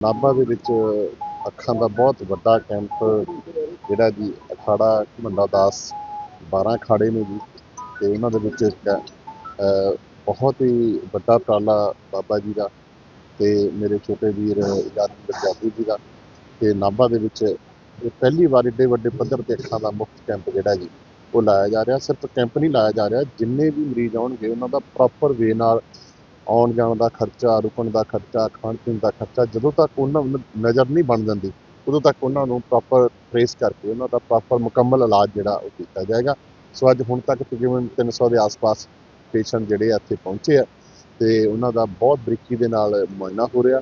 ਨਾਭਾ ਦੇ ਵਿੱਚ ਅੱਖਾਂ ਦਾ ਬਹੁਤ ਵੱਡਾ ਕੈਂਪ ਜਿਹੜਾ ਜੀ ਅਖਾੜਾ ਘਮੰਡਾ ਦਾਸ 12 ਅਖਾੜੇ ਨੇ ਜੀ, ਤੇ ਉਹਨਾਂ ਦੇ ਵਿੱਚ ਇੱਕ ਬਹੁਤ ਹੀ ਵੱਡਾ ਉਪਰਾਲਾ ਬਾਬਾ ਜੀ ਦਾ ਤੇ ਮੇਰੇ ਛੋਟੇ ਵੀਰ ਇਜਾਜ਼ਤ ਜਾਦੂ ਜੀ ਦਾ, ਤੇ ਨਾਭਾ ਦੇ ਵਿੱਚ ਇਹ ਪਹਿਲੀ ਵਾਰ ਏਡੇ ਵੱਡੇ ਪੱਧਰ ਤੇ ਅੱਖਾਂ ਦਾ ਮੁਫਤ ਕੈਂਪ ਜਿਹੜਾ ਜੀ, ਉਹ ਲਾਇਆ ਜਾ ਰਿਹਾ। ਸਿਰਫ ਕੈਂਪ ਨਹੀਂ ਲਾਇਆ ਜਾ ਰਿਹਾ, ਜਿੰਨੇ ਵੀ ਮਰੀਜ਼ ਆਉਣਗੇ, ਉਹਨਾਂ ਦਾ ਪ੍ਰੋਪਰ ਵੇ ਨਾਲ ਆਉਣ ਜਾਣ ਦਾ ਖਰਚਾ, ਰੁਕਣ ਦਾ ਖਰਚਾ, ਖਾਣ ਪੀਣ ਦਾ ਖਰਚਾ, ਜਦੋਂ ਤੱਕ ਉਹਨਾਂ ਨੂੰ ਨਜ਼ਰ ਨਹੀਂ ਬਣ ਜਾਂਦੀ, ਉਦੋਂ ਤੱਕ ਉਹਨਾਂ ਨੂੰ ਪ੍ਰੋਪਰ ਟ੍ਰੇਸ ਕਰਕੇ ਉਹਨਾਂ ਦਾ ਪ੍ਰੋਪਰ ਮੁਕੰਮਲ ਇਲਾਜ ਜਿਹੜਾ ਉਹ ਕੀਤਾ ਜਾਏਗਾ। ਸੋ ਅੱਜ ਹੁਣ ਤੱਕ ਤਕਰੀਬਨ 300 ਦੇ ਆਸ-ਪਾਸ ਪੇਸ਼ੈਂਟ ਜਿਹੜੇ ਆ ਇੱਥੇ ਪਹੁੰਚੇ ਆ ਤੇ ਉਹਨਾਂ ਦਾ ਬਹੁਤ ਬਰੀਕੀ ਦੇ ਨਾਲ ਮੁਆਇਨਾ ਹੋ ਰਿਹਾ।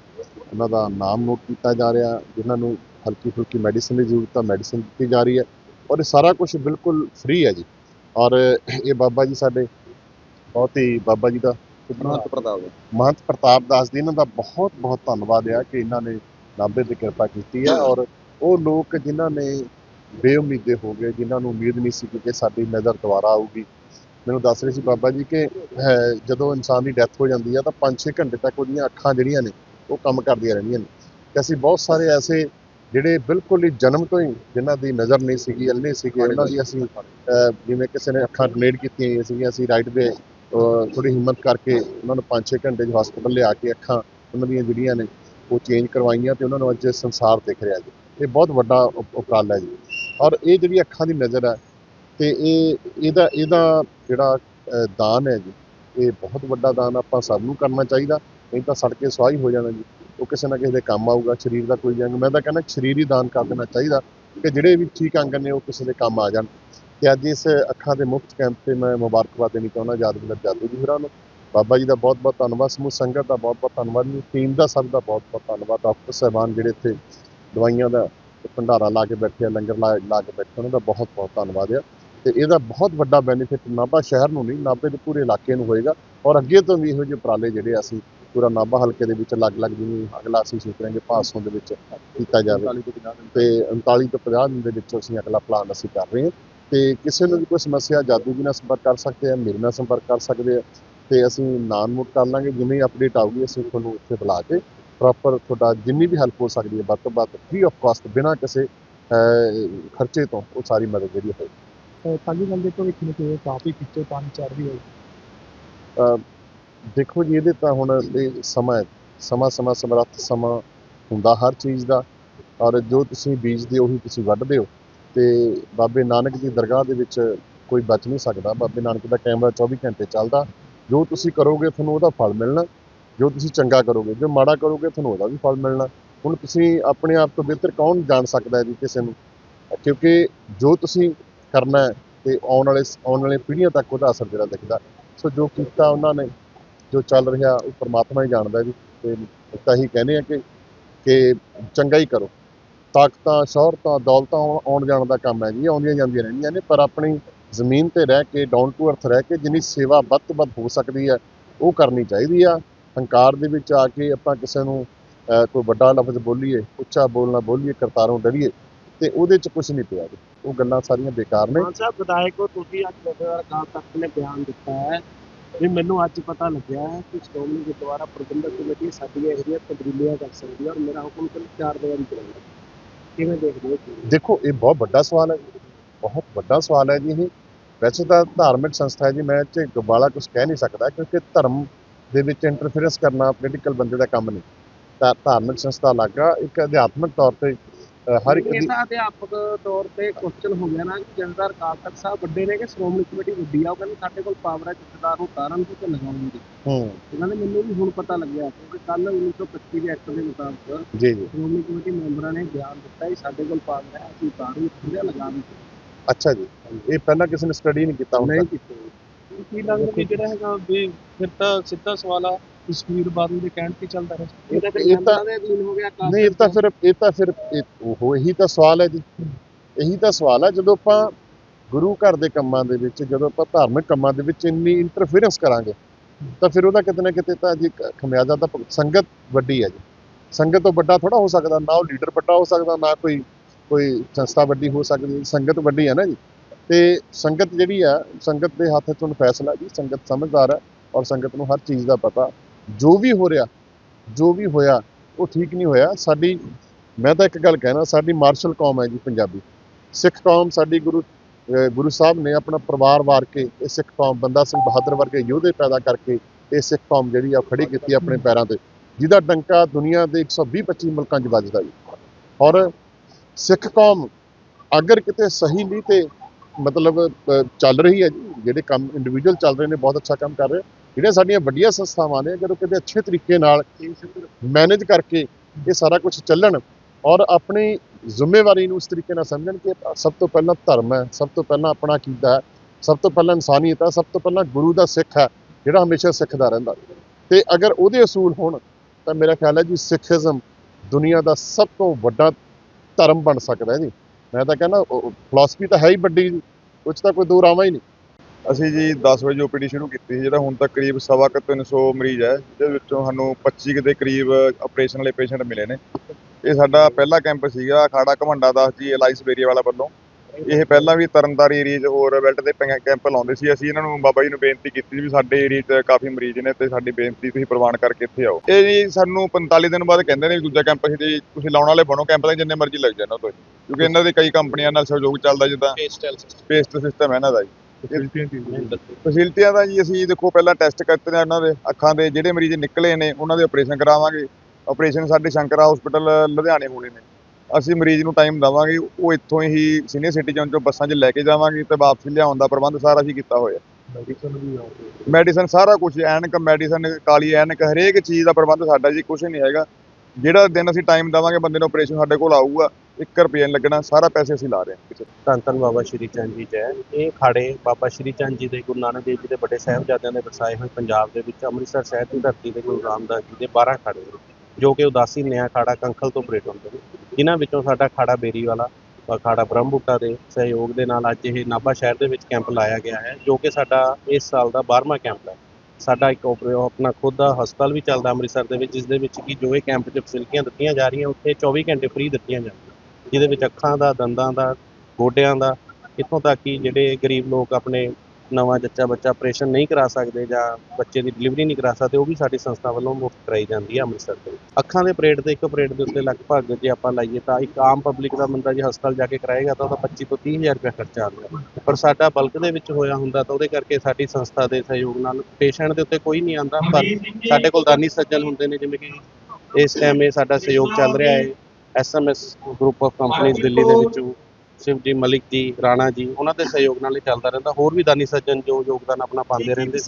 ਉਹਨਾਂ ਦਾ ਨਾਮ ਨੋਟ ਕੀਤਾ ਜਾ ਰਿਹਾ, ਜਿਨ੍ਹਾਂ ਨੂੰ ਹਲਕੀ ਫੁਲਕੀ ਮੈਡੀਸਿਨ ਦੀ ਜ਼ਰੂਰਤ ਆ ਮੈਡੀਸਿਨ ਦਿੱਤੀ ਜਾ ਰਹੀ ਹੈ ਔਰ ਇਹ ਸਾਰਾ ਕੁਝ ਬਿਲਕੁਲ ਫ੍ਰੀ ਹੈ ਜੀ। ਔਰ ਇਹ ਬਾਬਾ ਜੀ ਸਾਡੇ, ਬਹੁਤ ਹੀ ਬਾਬਾ ਜੀ ਦਾ ਮਹੰਤ ਪ੍ਰਤਾਪ ਮਹੰਤ ਪ੍ਰਤਾਪ ਦਾਸ ਜੀ ਇਹਨਾਂ ਦਾ ਬਹੁਤ ਬਹੁਤ ਧੰਨਵਾਦ ਆ ਕਿ ਇਹਨਾਂ ਨੇ ਨਾਭੇ ਤੇ ਕਿਰਪਾ ਕੀਤੀ ਹੈ ਔਰ ਉਹ ਲੋਕ ਜਿਨ੍ਹਾਂ ਨੇ ਬੇਉਮੀਦੇ ਹੋ ਗਏ ਜਿਨ੍ਹਾਂ ਨੂੰ ਉਮੀਦ ਨਹੀਂ ਸੀ ਕਿ ਸਾਡੀ ਨਜ਼ਰ ਦੁਬਾਰਾ ਆਊਗੀ। ਮੈਨੂੰ ਦੱਸ ਰਹੇ ਸੀ ਬਾਬਾ ਜੀ ਕਿ ਜਦੋਂ ਇਨਸਾਨ ਦੀ ਡੈਥ ਹੋ ਜਾਂਦੀ ਹੈ ਤਾਂ 5-6 ਘੰਟੇ ਤੱਕ ਉਹਦੀਆਂ ਅੱਖਾਂ ਜਿਹੜੀਆਂ ਨੇ ਉਹ ਕੰਮ ਕਰਦੀਆਂ ਰਹਿੰਦੀਆਂ ਨੇ। ਤੇ ਅਸੀਂ ਬਹੁਤ ਸਾਰੇ ਐਸੇ ਜਿਹੜੇ ਬਿਲਕੁਲ ਹੀ ਜਨਮ ਤੋਂ ਹੀ ਜਿਨ੍ਹਾਂ ਦੀ ਨਜ਼ਰ ਨਹੀਂ ਸੀਗੀ ਅੰਨੇ ਸੀਗੇ ਉਹਨਾਂ ਦੀ ਅਸੀਂ ਅਹ, ਜਿਵੇਂ ਕਿਸੇ ਨੇ ਅੱਖਾਂ ਡੋਨੇਟ ਕੀਤੀਆਂ ਸੀਗੀਆਂ ਅਸੀਂ ਰਾਈਟ ਦੇ ਥੋੜੀ ਹਿੰਮਤ ਕਰਕੇ ਉਹਨਾਂ ਨੂੰ 5-6 ਘੰਟੇ ਚ ਹਸਪੀਟਲ ਲਿਆ ਕੇ ਅੱਖਾਂ ਉਹਨਾਂ ਦੀਆਂ ਜਿਹੜੀਆਂ ਨੇ ਉਹ ਚੇਂਜ ਕਰਵਾਈਆਂ ਤੇ ਉਹਨਾਂ ਨੂੰ ਅੱਜ ਸੰਸਾਰ ਦੇਖ ਰਿਹਾ ਜੀ। ਇਹ ਬਹੁਤ ਵੱਡਾ ਉਪਰਾਲਾ ਹੈ ਜੀ। ਔਰ ਇਹ ਜਿਹੜੀ ਅੱਖਾਂ ਦੀ ਨਜ਼ਰ ਹੈ ਤੇ ਇਹ, ਇਹਦਾ ਇਹਦਾ ਜਿਹੜਾ ਦਾਨ ਹੈ ਜੀ, ਇਹ ਬਹੁਤ ਵੱਡਾ ਦਾਨ ਆਪਾਂ ਸਭ ਨੂੰ ਕਰਨਾ ਚਾਹੀਦਾ। ਨਹੀਂ ਤਾਂ ਸੜ ਕੇ ਸੁਆਹ ਹੋ ਜਾਣਾ ਜੀ। ਉਹ ਕਿਸੇ ਨਾ ਕਿਸੇ ਦੇ ਕੰਮ ਆਊਗਾ, ਸਰੀਰ ਦਾ ਕੋਈ ਅੰਗ ਮੈਂ ਤਾਂ ਕਹਿੰਦਾ ਸਰੀਰ ਹੀ ਦਾਨ ਕਰ ਦੇਣਾ ਚਾਹੀਦਾ ਕਿ ਜਿਹੜੇ ਵੀ ਠੀਕ ਅੰਗ ਨੇ ਉਹ ਕਿਸੇ ਦੇ ਕੰਮ ਆ ਜਾਣ। ਤੇ ਅੱਜ ਇਸ ਅੱਖਾਂ ਦੇ ਮੁਫਤ ਕੈਂਪ ਤੇ ਮੈਂ ਮੁਬਾਰਕਬਾਦ ਦੇਣੀ ਚਾਹੁੰਦਾ ਯਾਦਵਿੰਦਰ ਜਾਦੂ ਜੀ ਹੋਰਾਂ ਨੂੰ। ਬਾਬਾ ਜੀ ਦਾ ਬਹੁਤ ਬਹੁਤ ਧੰਨਵਾਦ ਸਮੂਹ ਸੰਗਤ ਦਾ ਬਹੁਤ ਬਹੁਤ ਧੰਨਵਾਦ ਜੀ ਟੀਮ ਦਾ ਸਭ ਦਾ ਬਹੁਤ ਬਹੁਤ ਧੰਨਵਾਦ ਡਾਕਟਰ ਸਾਹਿਬਾਨ ਜਿਹੜੇ ਇੱਥੇ ਦਵਾਈਆਂ ਦਾ ਭੰਡਾਰਾ ਲਾ ਕੇ ਬੈਠੇ ਆ ਲੰਗਰ ਲਾ ਕੇ ਬੈਠੇ ਉਹਨਾਂ ਦਾ ਬਹੁਤ ਬਹੁਤ ਧੰਨਵਾਦ ਆ। ਤੇ ਇਹਦਾ ਬਹੁਤ ਵੱਡਾ ਬੈਨੀਫਿਟ ਨਾਭਾ ਸ਼ਹਿਰ ਨੂੰ ਨਹੀਂ ਨਾਭੇ ਦੇ ਪੂਰੇ ਇਲਾਕੇ ਨੂੰ ਹੋਏਗਾ ਔਰ ਅੱਗੇ ਤੋਂ ਵੀ ਇਹੋ ਜਿਹੇ ਉਪਰਾਲੇ ਜਿਹੜੇ ਅਸੀਂ ਪੂਰਾ ਨਾਭਾ ਹਲਕੇ ਦੇ ਵਿੱਚ ਅਲੱਗ-ਅਲੱਗ ਜਿਵੇਂ ਅਗਲਾ ਅਸੀਂ ਸੋਚ ਰਹੇ ਹਾਂ ਕਿ ਭਾਸੋਂ ਦੇ ਵਿੱਚ ਕੀਤਾ ਜਾਵੇ। 40 ਤੋਂ 50 ਦਿਨ ਤੇ 39 ਤੋਂ 50 ਦਿਨ ਦੇ ਵਿੱਚ ਅਸੀਂ ਅਗਲਾ ਪਲਾਨ ਅਸੀਂ ਕਰ ਰਹੇ ਹਾਂ। ਤੇ ਕਿਸੇ ਨੂੰ ਵੀ ਕੋਈ ਸਮੱਸਿਆ ਜਾਦੂ ਜੀ ਨਾਲ ਸੰਪਰਕ ਕਰ ਸਕਦੇ ਆ ਮੇਰੇ ਨਾਲ ਸੰਪਰਕ ਕਰ ਸਕਦੇ ਆ ਤੇ ਅਸੀਂ ਨਾਮ ਨੋਟ ਕਰ ਲਾਂਗੇ ਜਿਵੇਂ ਅਪਡੇਟ ਆਊਗੀ ਅਸੀਂ ਤੁਹਾਨੂੰ ਉੱਥੇ ਬੁਲਾ ਕੇ ਪ੍ਰੋਪਰ ਤੁਹਾਡਾ ਜਿੰਨੀ ਵੀ ਹੈਲਪ ਹੋ ਸਕਦੀ ਹੈ ਵੱਧ ਤੋਂ ਵੱਧ ਫ੍ਰੀ ਆਫ ਕਾਸਟ ਬਿਨਾਂ ਕਿਸੇ ਖਰਚੇ ਤੋਂ ਉਹ ਸਾਰੀ ਮਦਦ ਜਿਹੜੀ ਹੋਏ ਕਾਲੀ ਬੰਦੇ ਤੋਂ ਵੇਖਣੇ ਤੇ ਕਾਫੀ ਪਿੱਛੇ ਪੰਜ ਚਾਰ ਵੀ ਹੋਈ ਦੇਖੋ ਜੀ ਇਹਦੇ ਤਾਂ ਹੁਣ ਇਹ ਸਮਾਂ ਸਮਾਂ ਸਮਾਂ ਸਮਰੱਥ ਸਮਾਂ ਹੁੰਦਾ ਹਰ ਚੀਜ਼ ਦਾ ਔਰ ਜੋ ਤੁਸੀਂ ਬੀਜਦੇ ਹੋ ਉਹੀ ਤੁਸੀਂ ਵੱਢਦੇ ਹੋ। ਤੇ ਬਾਬੇ ਨਾਨਕ ਦੀ ਦਰਗਾਹ ਦੇ ਵਿੱਚ ਕੋਈ ਬਚ ਨਹੀਂ ਸਕਦਾ। ਬਾਬੇ ਨਾਨਕ ਦਾ ਕੈਮਰਾ 24 ਘੰਟੇ ਚੱਲਦਾ। ਜੋ ਤੁਸੀਂ ਕਰੋਗੇ ਤੁਹਾਨੂੰ ਉਹਦਾ ਫਲ ਮਿਲਣਾ। ਜੋ ਤੁਸੀਂ ਚੰਗਾ ਕਰੋਗੇ, ਜੋ ਮਾੜਾ ਕਰੋਗੇ ਤੁਹਾਨੂੰ ਉਹਦਾ ਵੀ ਫਲ ਮਿਲਣਾ। ਹੁਣ ਤੁਸੀਂ ਆਪਣੇ ਆਪ ਤੋਂ ਬਿਹਤਰ ਕੌਣ ਜਾਣ ਸਕਦਾ ਹੈ ਜੀ ਕਿਸੇ ਨੂੰ? ਕਿਉਂਕਿ ਜੋ ਤੁਸੀਂ ਕਰਨਾ ਹੈ ਤੇ ਆਉਣ ਵਾਲੇ ਆਉਣ ਵਾਲੇ ਪੀੜ੍ਹੀਆਂ ਤੱਕ ਉਹਦਾ ਅਸਰ ਜਿਹੜਾ ਦਿਖਦਾ। ਸੋ ਜੋ ਕੀਤਾ ਉਹਨਾਂ ਨੇ, ਜੋ ਚੱਲ ਰਿਹਾ ਉਹ ਪਰਮਾਤਮਾ ਹੀ ਜਾਣਦਾ ਜੀ। ਤੇ ਤਾਂ ਹੀ ਕਹਿੰਦੇ ਆ ਕਿ ਕਿ ਚੰਗਾ ਹੀ ਕਰੋ। ਤਾਕਤਾਂ, ਸ਼ੌਹਰਤਾਂ, ਦੌਲਤਾਂ ਆਉਣ- ਜਾਣ ਦਾ ਕੰਮ ਹੈ ਜੀ ਆਉਂਦੀਆਂ ਜਾਂਦੀਆਂ ਰਹਿੰਦੀਆਂ ਨੇ, ਪਰ ਆਪਣੀ ਜ਼ਮੀਨ ਤੇ ਰਹਿ ਕੇ ਡਾਊਨ ਟੂ ਅਰਥ ਰਹਿ ਕੇ ਜਿੰਨੀ ਸੇਵਾ ਵੱਧ ਤੋਂ ਵੱਧ ਹੋ ਸਕਦੀ ਹੈ, ਉਹ ਕਰਨੀ ਚਾਹੀਦੀ ਆ। ਹੰਕਾਰ ਦੇ ਵਿੱਚ ਆ ਕੇ ਆਪਾਂ ਕਿਸੇ ਨੂੰ ਕੋਈ ਵੱਡਾ ਲਫ਼ਜ਼ ਬੋਲੀਏ ਉੱਚਾ ਬੋਲਣਾ ਬੋਲੀਏ, ਕਰਤਾਰੋਂ ਡਰੀਏ, ਤੇ ਉਹਦੇ 'ਚ ਕੁਝ ਨਹੀਂ ਪਿਆ ਉਹ ਗੱਲਾਂ ਸਾਰੀਆਂ ਬੇਕਾਰ ਨੇ। ਸਾਹਿਬ, ਵਿਧਾਇਕ, ਤੁਸੀਂ ਅੱਜ ਜਥੇਦਾਰ ਅਕਾਲ ਤਖਤ ਨੇ ਬਿਆਨ ਦਿੱਤਾ ਹੈ, ਵੀ ਮੈਨੂੰ ਅੱਜ ਪਤਾ ਲੱਗਿਆ ਹੈ ਕਿ ਸ਼੍ਰੋਮਣੀ ਗੁਰਦੁਆਰਾ ਪ੍ਰਬੰਧਕ ਕਮੇਟੀ ਸਾਡੀਆਂ ਇਹੋ ਤਬਦੀਲੀਆਂ ਕਰ ਸਕਦੀ ਹੈ ਔਰ ਮੇਰਾ ਹੁਕਮ ਸਿਰਫ ਚਾਰ ਦੀਵਾਰੀ ਚੱਲੇਗਾ ਕਿਵੇਂ ਦੇਖਦੇ ਹੋ ਦੇਖੋ, ਇਹ ਬਹੁਤ ਵੱਡਾ ਸਵਾਲ ਹੈ ਜੀ। ਬਹੁਤ ਵੱਡਾ ਸਵਾਲ ਹੈ ਜੀ ਇਹ। ਵੈਸੇ ਤਾਂ ਧਾਰਮਿਕ ਸੰਸਥਾ ਹੈ ਜੀ, ਮੈਂ ਇਹ 'ਚ ਗਵਾਲਾ ਕੁਝ ਕਹਿ ਨਹੀਂ ਸਕਦਾ ਕਿਉਂਕਿ ਧਰਮ ਦੇ ਵਿੱਚ ਇੰਟਰਫੇਰੈਂਸ ਕਰਨਾ ਪੋਲੀਟੀਕਲ ਬੰਦੇ ਦਾ ਕੰਮ ਨਹੀਂ। ਤਾਂ ਧਾਰਮਿਕ ਸੰਸਥਾ ਅਲੱਗ ਆ। ਇੱਕ ਅਧਿਆਤਮਿਕ ਤੌਰ ਤੇ ਹਰ ਇੱਕ ਇਹ ਦੀ ਤਾਂ ਅਧਿਆਪਕ ਤੌਰ ਤੇ ਕੁਐਸਚਨ ਹੋ ਗਿਆ ਨਾ ਕਿ ਜਥੇਦਾਰ ਅਕਾਲ ਤਖਤ ਸਾਹਿਬ ਵੱਡੇ ਨੇ ਕਿ ਸ਼੍ਰੋਮਣੀ ਕਮੇਟੀ ਵੱਡੀ ਆ ਉਹ ਕਹਿੰਦੇ ਸਾਡੇ ਕੋਲ ਪਾਵਰ ਹੈ ਜਥੇਦਾਰ ਨੂੰ ਉਤਾਰਨਗੇ ਤੇ ਲਗਾਉਣਗੇ ਹੂੰ। ਇਹਨਾਂ ਨੇ ਮੈਨੂੰ ਵੀ ਹੁਣ ਪਤਾ ਲੱਗਿਆ ਕਿਉਂਕਿ ਕੱਲ 1925 ਦੇ ਐਕਟ ਦੇ ਮੁਤਾਬਕ ਜੀ ਜੀ। ਸ਼੍ਰੋਮਣੀ ਕਮੇਟੀ ਮੈਂਬਰਾਂ ਨੇ ਬਿਆਨ ਦਿੱਤਾ ਕਿ ਸਾਡੇ ਕੋਲ ਪਾਵਰ ਹੈ ਅਸੀਂ ਉਤਾਰੂ ਖੁੱਲਿਆ ਲਗਾਵਾਂਗੇ ਅੱਛਾ ਜੀ। ਇਹ ਪਹਿਲਾਂ ਕਿਸੇ ਨੇ ਸਟੱਡੀ ਨਹੀਂ ਕੀਤਾ ਹੁਣ ਨਹੀਂ ਤੱਕ? ਕੀਤੇ। ਕੀ ਲੱਗਦਾ ਵੀ ਜਿਹੜਾ ਹੈਗਾ ਵੀ ਫਿਰ ਤਾਂ ਸਿੱਧਾ ਸਵਾਲ ਆ ਕਸ਼ਮੀਰ ਬਾਦਲ ਦੇ ਕਹਿਣ ਤੇ ਚੱਲਦਾ ਰਿਹਾ। ਇਹ ਤਾਂ ਇਹ ਤਾਂ- ਹੋ ਗਿਆ ਕਾਫੀ ਨਹੀਂ ਇਹ ਤਾਂ ਫਿਰ ਇਹ ਤਾਂ ਫਿਰ ਇਹ- ਉਹ ਇਹੀ ਤਾਂ ਸਵਾਲ ਹੈ ਜੀ। ਇਹੀ ਤਾਂ ਸਵਾਲ ਹੈ ਜਦੋਂ ਆਪਾਂ ਗੁਰੂ ਘਰ ਦੇ ਕੰਮਾਂ ਦੇ ਵਿੱਚ ਜਦੋਂ ਆਪਾਂ ਧਾਰਮਿਕ ਕੰਮਾਂ ਦੇ ਵਿੱਚ ਇੰਨੀ ਇੰਟਰਫੇਰੈਂਸ ਕਰਾਂਗੇ ਤਾਂ ਫਿਰ ਉਹਦਾ ਕਿਤੇ ਨਾ ਕਿਤੇ ਤਾਂ ਜੀ ਖਮਿਆਜ਼ਾ ਤਾਂ ਭੁਗਤ- ਸੰਗਤ ਵੱਡੀ ਹੈ ਜੀ। ਸੰਗਤ ਤੋਂ ਵੱਡਾ ਥੋੜਾ ਹੋ ਸਕਦਾ ਨਾ ਉਹ ਲੀਡਰ ਵੱਡਾ ਹੋ ਸਕਦਾ ਨਾ ਕੋਈ ਕੋਈ ਸੰਸਥਾ ਵੱਡੀ ਹੋ ਸਕਦੀ ਸੰਗਤ ਵੱਡੀ ਹੈ ਨਾ ਜੀ। ਤੇ ਸੰਗਤ ਜਿਹੜੀ ਆ ਸੰਗਤ ਦੇ ਹੱਥ 'ਚ ਹੁਣ ਫੈਸਲਾ ਜੀ ਸੰਗਤ ਸਮਝਦਾਰ ਹੈ ਔਰ ਸੰਗਤ ਨੂੰ ਹਰ ਚੀਜ਼ ਦਾ ਪਤਾ। ਜੋ ਵੀ ਹੋ ਰਿਹਾ, ਜੋ ਵੀ ਹੋਇਆ, ਉਹ ਠੀਕ ਨਹੀਂ ਹੋਇਆ। ਸਾਡੀ, ਮੈਂ ਤਾਂ ਇੱਕ ਗੱਲ ਕਹਿਣਾ, ਸਾਡੀ ਮਾਰਸ਼ਲ ਕੌਮ ਹੈ ਜੀ ਪੰਜਾਬੀ। ਸਿੱਖ ਕੌਮ ਸਾਡੀ ਗੁਰੂ ਗੁਰੂ ਸਾਹਿਬ ਨੇ ਆਪਣਾ ਪਰਿਵਾਰ ਵਾਰ ਕੇ ਇਹ ਸਿੱਖ ਕੌਮ, ਬੰਦਾ ਸਿੰਘ ਬਹਾਦਰ ਵਰਗੇ ਯੋਧੇ ਪੈਦਾ ਕਰਕੇ ਇਹ ਸਿੱਖ ਕੌਮ ਜਿਹੜੀ ਆ, ਉਹ ਖੜੀ ਕੀਤੀ ਆਪਣੇ ਪੈਰਾਂ ਤੇ। ਜਿਹਦਾ ਡੰਕਾ ਦੁਨੀਆ ਦੇ 120 25 ਮੁਲਕਾਂ 'ਚ ਵੱਜਦਾ ਜੀ। ਔਰ ਸਿੱਖ ਕੌਮ ਅਗਰ ਕਿਤੇ ਸਹੀ ਨਹੀਂ ਤੇ ਮਤਲਬ ਚੱਲ ਰਹੀ ਹੈ ਜੀ, ਜਿਹੜੇ ਕੰਮ ਇੰਡੀਵਿਜੂਅਲ ਚੱਲ ਰਹੇ ਨੇ, ਬਹੁਤ ਅੱਛਾ ਕੰਮ ਕਰ ਰਹੇ। ਜਿਹੜੀਆਂ ਸਾਡੀਆਂ ਵੱਡੀਆਂ ਸੰਸਥਾਵਾਂ ਨੇ, ਜਦੋਂ ਉਹ ਕਿਤੇ ਅੱਛੇ ਤਰੀਕੇ ਨਾਲ ਮੈਨੇਜ ਕਰਕੇ ਇਹ ਸਾਰਾ ਕੁਝ ਚੱਲਣ ਔਰ ਆਪਣੀ ਜ਼ਿੰਮੇਵਾਰੀ ਨੂੰ ਇਸ ਤਰੀਕੇ ਨਾਲ ਸਮਝਣ ਕਿ ਸਭ ਤੋਂ ਪਹਿਲਾਂ ਧਰਮ ਹੈ, ਸਭ ਤੋਂ ਪਹਿਲਾਂ ਆਪਣਾ ਕੀਦਾ ਹੈ, ਸਭ ਤੋਂ ਪਹਿਲਾਂ ਇਨਸਾਨੀਅਤ ਹੈ, ਸਭ ਤੋਂ ਪਹਿਲਾਂ ਗੁਰੂ ਦਾ ਸਿੱਖ ਹੈ, ਜਿਹੜਾ ਹਮੇਸ਼ਾ ਸਿੱਖਦਾ ਰਹਿੰਦਾ। ਤੇ ਅਗਰ ਉਹਦੇ ਅਸੂਲ ਹੋਣ, ਤਾਂ ਮੇਰਾ ਖਿਆਲ ਹੈ ਜੀ ਸਿੱਖੀਜ਼ਮ ਦੁਨੀਆ ਦਾ ਸਭ ਤੋਂ ਵੱਡਾ ਧਰਮ ਬਣ ਸਕਦਾ ਹੈ ਜੀ। ਮੈਂ ਤਾਂ ਕਹਿੰਦਾ ਫਿਲਾਸਫੀ ਤਾਂ ਹੈ ਹੀ ਵੱਡੀ ਜੀ ਤਾਂ ਕੋਈ ਦੋ ਰਾਵਾਂ ਹੀ ਨਹੀਂ। ਅਸੀਂ ਜੀ 10 ਵਜੇ ਓਪੀਡੀ ਸ਼ੁਰੂ ਕੀਤੀ ਸੀ ਜਿਹੜਾ ਹੁਣ ਤੱਕ ਕਰੀਬ ਸਵਾ ਕੁ ਤਿੰਨ ਸੌ ਮਰੀਜ਼ ਹੈ ਜਿਹਦੇ ਵਿੱਚੋਂ ਸਾਨੂੰ 25 ਕੁ ਦੇ ਕਰੀਬ ਆਪਰੇਸ਼ਨ ਵਾਲੇ ਪੇਸ਼ੈਂਟ ਮਿਲੇ ਨੇ। ਇਹ ਸਾਡਾ ਪਹਿਲਾ ਕੈਂਪ ਸੀਗਾ ਖਾੜਾ ਘਮੰਡਾ ਦਾਸ ਜੀ ਐਲਾਈਸ ਏਰੀਆ ਵਾਲਾ ਵੱਲੋਂ। ਇਹ ਪਹਿਲਾਂ ਵੀ ਤਰਨਤਾਰੀ ਏਰੀਆ 'ਚ ਹੋਰ ਬੈਲਟ ਦੇ ਕੈਂਪ ਲਾਉਂਦੇ ਸੀ। ਅਸੀਂ ਇਹਨਾਂ ਨੂੰ ਬਾਬਾ ਜੀ ਨੂੰ ਬੇਨਤੀ ਕੀਤੀ ਸੀ ਵੀ ਸਾਡੇ ਏਰੀਆ 'ਚ ਕਾਫੀ ਮਰੀਜ਼ ਨੇ ਤੇ ਸਾਡੀ ਬੇਨਤੀ ਤੁਸੀਂ ਪ੍ਰਵਾਨ ਕਰਕੇ ਇੱਥੇ ਆਓ। ਇਹ ਜੀ ਸਾਨੂੰ 45 ਦਿਨ ਬਾਅਦ ਕਹਿੰਦੇ ਨੇ ਦੂਜਾ ਕੈਂਪ ਅਸੀਂ ਜੀ ਤੁਸੀਂ ਲਾਉਣ ਵਾਲੇ ਬਣੋ ਕੈਂਪ ਦਾ ਜਿੰਨੇ ਮਰਜ਼ੀ ਲੱਗ ਜਾਣਾ ਤੋਂ ਕਿਉਂਕਿ ਇਹਨਾਂ ਦੇ ਕਈ ਕੰਪਨੀਆਂ ਨਾਲ ਸਹਿਯੋਗ ਚੱਲਦਾ ਜਿੱਦਾਂ ਪੇਸਟ ਸਿਸਟਮ ਹੈ ਇਹਨਾਂ ਦਾ ਜੀ। ਫੈਸਿਲਿਟੀਆਂ ਦਾ ਜੀ ਅਸੀਂ ਦੇਖੋ ਪਹਿਲਾਂ ਟੈਸਟ ਕਰਤੇ ਨੇ ਉਹਨਾਂ ਦੇ ਅੱਖਾਂ ਦੇ ਜਿਹੜੇ ਮਰੀਜ਼ ਨਿਕਲੇ ਨੇ ਉਹਨਾਂ ਦੇ ਆਪਰੇਸ਼ਨ ਕਰਾਵਾਂਗੇ। ਆਪਰੇਸ਼ਨ ਸਾਡੇ ਸ਼ੰਕਰਾ ਹਸਪੀਟਲ ਲੁਧਿਆਣੇ ਹੋਣੇ ਨੇ। ਅਸੀਂ ਮਰੀਜ਼ ਨੂੰ ਟਾਈਮ ਦੇਵਾਂਗੇ ਉਹ ਇੱਥੋਂ ਹੀ ਸੀਨੀਅਰ ਸਿਟੀਜ਼ਨ ਚੋਂ ਬੱਸਾਂ 'ਚ ਲੈ ਕੇ ਜਾਵਾਂਗੇ ਤੇ ਵਾਪਸ ਲਿਆਉਣ ਦਾ ਪ੍ਰਬੰਧ ਸਾਰਾ ਅਸੀਂ ਕੀਤਾ ਹੋਇਆ। ਮੈਡੀਸਨ ਸਾਰਾ ਕੁਝ ਐਨਕ ਮੈਡੀਸਨ ਕਾਲੀ ਐਨਕ ਹਰੇਕ ਚੀਜ਼ ਦਾ ਪ੍ਰਬੰਧ ਸਾਡਾ ਜੀ ਕੁਝ ਨਹੀਂ ਹੈਗਾ। ਜਿਹੜਾ ਦਿਨ ਅਸੀਂ ਟਾਈਮ ਦੇਵਾਂਗੇ ਬੰਦੇ ਨੂੰ ਆਪਰੇਸ਼ਨ ਸਾਡੇ ਕੋਲ ਆਊਗਾ। 1 ਰੁਪਏ ਨਹੀਂ ਲੱਗਣਾ, ਸਾਰਾ ਪੈਸੇ ਅਸੀਂ ਲਾ ਰਹੇ ਹਾਂ ਧੰਨ ਧੰਨ ਬਾਬਾ ਸ਼੍ਰੀ ਚੰਦ ਜੀ, ਜੈ ਇਹ ਖਾੜੇ ਬਾਬਾ ਸ਼੍ਰੀ ਚੰਦ ਜੀ ਦੇ, ਗੁਰੂ ਨਾਨਕ ਦੇਵ ਜੀ ਦੇ ਵੱਡੇ ਸਾਹਿਬਜ਼ਾਦਿਆਂ ਦੇ ਵਸਾਏ ਹੋਏ ਪੰਜਾਬ ਦੇ ਵਿੱਚ, ਅੰਮ੍ਰਿਤਸਰ ਸ਼ਹਿਰ ਦੀ ਧਰਤੀ ਤੇ ਗੁਰੂ ਰਾਮਦਾਸ ਜੀ ਦੇ 12 ਖਾੜੇ ਜੋ ਕਿ ਉਦਾਸੀ ਨਿਆ ਖਾੜਾ ਕੰਖਲ ਤੋਂ ਆਪਰੇਟ ਹੁੰਦੇ ਨੇ। ਜਿਨ੍ਹਾਂ ਵਿੱਚੋਂ ਸਾਡਾ ਖਾੜਾ ਬੇਰੀ ਵਾਲਾ ਅਖਾੜਾ ਬ੍ਰਹਮਬੁੱਟਾ ਦੇ ਸਹਿਯੋਗ ਦੇ ਨਾਲ ਅੱਜ ਇਹ ਨਾਭਾ ਸ਼ਹਿਰ ਦੇ ਵਿੱਚ ਕੈਂਪ ਲਾਇਆ ਗਿਆ ਹੈ, ਜੋ ਕਿ ਸਾਡਾ ਇਸ ਸਾਲ ਦਾ 12ਵਾਂ ਕੈਂਪ ਹੈ। ਸਾਡਾ ਇੱਕ ਓਪਰੇ ਆਪਣਾ ਖੁਦ ਦਾ ਹਸਪਤਾਲ ਵੀ ਚੱਲਦਾ ਅੰਮ੍ਰਿਤਸਰ ਦੇ ਵਿੱਚ, ਜਿਸ ਦੇ ਵਿੱਚ ਕਿ ਜੋ ਇਹ ਕੈਂਪ 'ਚ ਫੈਸਿਲਿਟੀਆਂ ਦਿੱਤੀਆਂ ਜਾ ਰਹੀਆਂ, ਉੱਥੇ 24 ਘੰਟੇ ਫ੍ਰੀ ਦਿੱਤੀਆਂ ਜਾਂਦੀਆਂ ਜਿਹਦੇ ਵਿੱਚ ਅੱਖਾਂ ਦਾ, ਦੰਦਾਂ ਦਾ, ਗੋਡਿਆਂ ਦਾ, ਇੱਥੋਂ ਤੱਕ ਕਿ ਜਿਹੜੇ ਗਰੀਬ ਲੋਕ ਆਪਣੇ ਨਵਾਂ ਜੱਚਾ ਬੱਚਾ ਆਪਰੇਸ਼ਨ ਨਹੀਂ ਕਰਾ ਸਕਦੇ ਜਾਂ ਬੱਚੇ ਦੀ ਡਿਲੀਵਰੀ ਨਹੀਂ ਕਰਾ ਸਕਦੇ, ਉਹ ਵੀ ਸਾਡੀ ਸੰਸਥਾ ਵੱਲੋਂ ਮੁਫਤ ਕਰਾਈ ਜਾਂਦੀ ਹੈ ਅੰਮ੍ਰਿਤਸਰ ਦੇ ਅੱਖਾਂ ਦੇ ਆਪਰੇਟ ਤੇ ਇੱਕ ਆਪਰੇਟ ਦੇ ਉੱਤੇ ਲਗਭਗ ਜੇ ਆਪਾਂ ਲਾਈਏ ਤਾਂ ਇੱਕ ਆਮ ਪਬਲਿਕ ਦਾ ਬੰਦਾ ਜੇ ਹਸਪਤਾਲ ਜਾ ਕੇ ਕਰਾਏਗਾ ਤਾਂ ਉਹਦਾ 25 ਤੋਂ 30000 ਰੁਪਏ ਖਰਚਾ ਆਉਂਦਾ ਪਰ ਸਾਡਾ ਬਲਕ ਦੇ ਵਿੱਚ ਹੋਇਆ ਹੁੰਦਾ ਤਾਂ ਉਹਦੇ ਕਰਕੇ ਸਾਡੀ ਸੰਸਥਾ ਦੇ ਸਹਿਯੋਗ ਨਾਲ ਪੇਸ਼ੈਂਟ ਦੇ ਉੱਤੇ ਕੋਈ ਨਹੀਂ ਆਉਂਦਾ, ਪਰ ਸਾਡੇ ਕੋਲ ਦਾਨੀ ਸੱਜਣ ਹੁੰਦੇ ਨੇ, ਜਿਵੇਂ ਕਿ ਇਸ ਟਾਈਮ ਇਹ ਸਾਡਾ ਸਹਿਯੋਗ ਚੱਲ ਰਿਹਾ ਹੈ। ਐਸਐਮਐਸ ਗਰੁੱਪ ਆਫ ਕੰਪਨੀਆਂ ਦਿੱਲੀ ਦੇ ਵਿੱਚੋਂ ਸ਼ਿਵ ਜੀ ਮਲਿਕ ਜੀ ਰਾਣਾ ਜੀ ਉਹਨਾਂ ਦੇ ਸਹਿਯੋਗ ਨਾਲ ਇਹ ਚੱਲਦਾ ਰਹਿੰਦਾ। ਹੋਰ ਵੀ ਦਾਨੀ ਸੱਜਣ ਜੋ ਯੋਗਦਾਨ ਆਪਣਾ ਪਾਉਂਦੇ ਰਹਿੰਦੇ।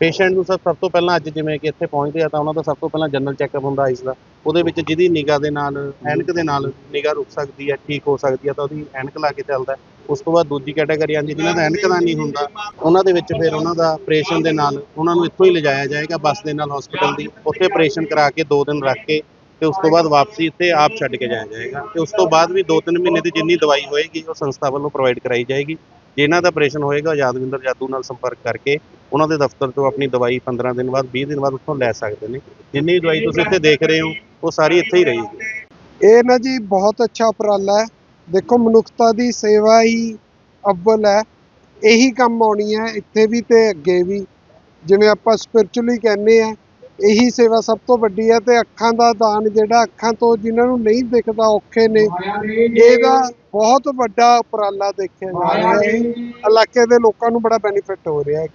ਪੇਸ਼ੈਂਟ ਨੂੰ ਸਭ ਸਭ ਤੋਂ ਪਹਿਲਾਂ ਅੱਜ ਜਿਵੇਂ ਕਿ ਇੱਥੇ ਪਹੁੰਚਦੇ ਆ ਤਾਂ ਉਹਨਾਂ ਦਾ ਸਭ ਤੋਂ ਪਹਿਲਾਂ ਜਨਰਲ ਚੈੱਕਅਪ ਹੁੰਦਾ ਆਈਸ ਦਾ। ਉਹਦੇ ਵਿੱਚ ਜਿਹਦੀ ਨਿਗਾਹ ਦੇ ਨਾਲ ਐਨਕ ਦੇ ਨਾਲ ਨਿਗਾਹ ਰੁਕ ਸਕਦੀ ਹੈ ਠੀਕ ਹੋ ਸਕਦੀ ਹੈ ਤਾਂ ਉਹਦੀ ਐਨਕ ਲਾ ਕੇ ਚੱਲਦਾ ਹੈ। ਉਸ ਤੋਂ ਬਾਅਦ ਦੂਜੀ ਕੈਟਾਗਰੀ ਆਉਂਦੀ ਜਿਨ੍ਹਾਂ ਦਾ ਐਨਕ ਦਾ ਨਹੀਂ ਹੁੰਦਾ ਉਹਨਾਂ ਦੇ ਵਿੱਚ ਫਿਰ ਉਹਨਾਂ ਦਾ ਆਪਰੇਸ਼ਨ ਦੇ ਨਾਲ ਉਹਨਾਂ ਨੂੰ ਇੱਥੋਂ ਹੀ ਲਿਜਾਇਆ ਜਾਏਗਾ ਬੱਸ ਦੇ ਨਾਲ ਹਸਪੀਟਲ ਦੀ। ਉੱਥੇ ਆਪਰੇਸ਼ਨ ਕਰਾ ਕੇ 2 ਦਿਨ ਰੱਖ ਕੇ ਤੇ ਉਸ ਤੋਂ ਬਾਅਦ ਵਾਪਸੀ ਇੱਥੇ ਆਪ ਛੱਡ ਕੇ ਜਾਇਆ ਜਾਏਗਾ। ਤੇ ਉਸ ਤੋਂ ਬਾਅਦ ਵੀ 2-3 ਮਹੀਨੇ ਦੀ ਜਿੰਨੀ ਦਵਾਈ ਹੋਏਗੀ, ਉਹ ਸੰਸਥਾ ਵੱਲੋਂ ਪ੍ਰੋਵਾਈਡ ਕਰਾਈ ਜਾਏਗੀ। ਜੇ ਇਹਨਾਂ ਦਾ ਆਪਰੇਸ਼ਨ ਹੋਏਗਾ ਯਾਦਵਿੰਦਰ ਜਾਦੂ ਨਾਲ ਸੰਪਰਕ ਕਰਕੇ ਉਹਨਾਂ ਦੇ ਦਫ਼ਤਰ ਤੋਂ ਆਪਣੀ ਦਵਾਈ 15 ਦਿਨ ਬਾਅਦ 20 ਦਿਨ ਬਾਅਦ ਉੱਥੋਂ ਲੈ ਸਕਦੇ ਨੇ। ਜਿੰਨੀ ਦਵਾਈ ਤੁਸੀਂ ਇੱਥੇ ਦੇਖ ਰਹੇ ਹੋ, ਉਹ ਸਾਰੀ ਇੱਥੇ ਹੀ ਰਹੇਗੀ। ਇਹ ਨਾ ਜੀ ਬਹੁਤ ਅੱਛਾ ਉਪਰਾਲਾ ਹੈ। ਦੇਖੋ, ਮਨੁੱਖਤਾ ਦੀ ਸੇਵਾ ਹੀ ਅਵਲ ਹੈ। ਇਹੀ ਕੰਮ ਆਉਣੀ ਹੈ ਇੱਥੇ ਵੀ ਤੇ ਅੱਗੇ ਵੀ। ਜਿਵੇਂ ਆਪਾਂ ਸਪਿਰਚੁਅਲੀ ਕਹਿੰਦੇ ਆ ਇਹੀ ਸੇਵਾ ਸਭ ਤੋਂ ਵੱਡੀ ਹੈ ਤੇ ਅੱਖਾਂ ਦਾ ਦਾਨ ਜਿਹੜਾ ਅੱਖਾਂ ਤੋਂ ਜਿਨ੍ਹਾਂ ਨੂੰ ਨਹੀਂ ਦਿਖਦਾ ਔਖੇ ਨੇ ਇਹਦਾ ਬਹੁਤ ਵੱਡਾ ਉਪਰਾਲਾ ਦੇਖਿਆ ਜਾ ਰਿਹਾ ਹੈ। ਇਲਾਕੇ ਦੇ ਲੋਕਾਂ ਨੂੰ ਬੜਾ ਬੈਨੀਫਿਟ ਹੋ ਰਿਹਾ ਹੈ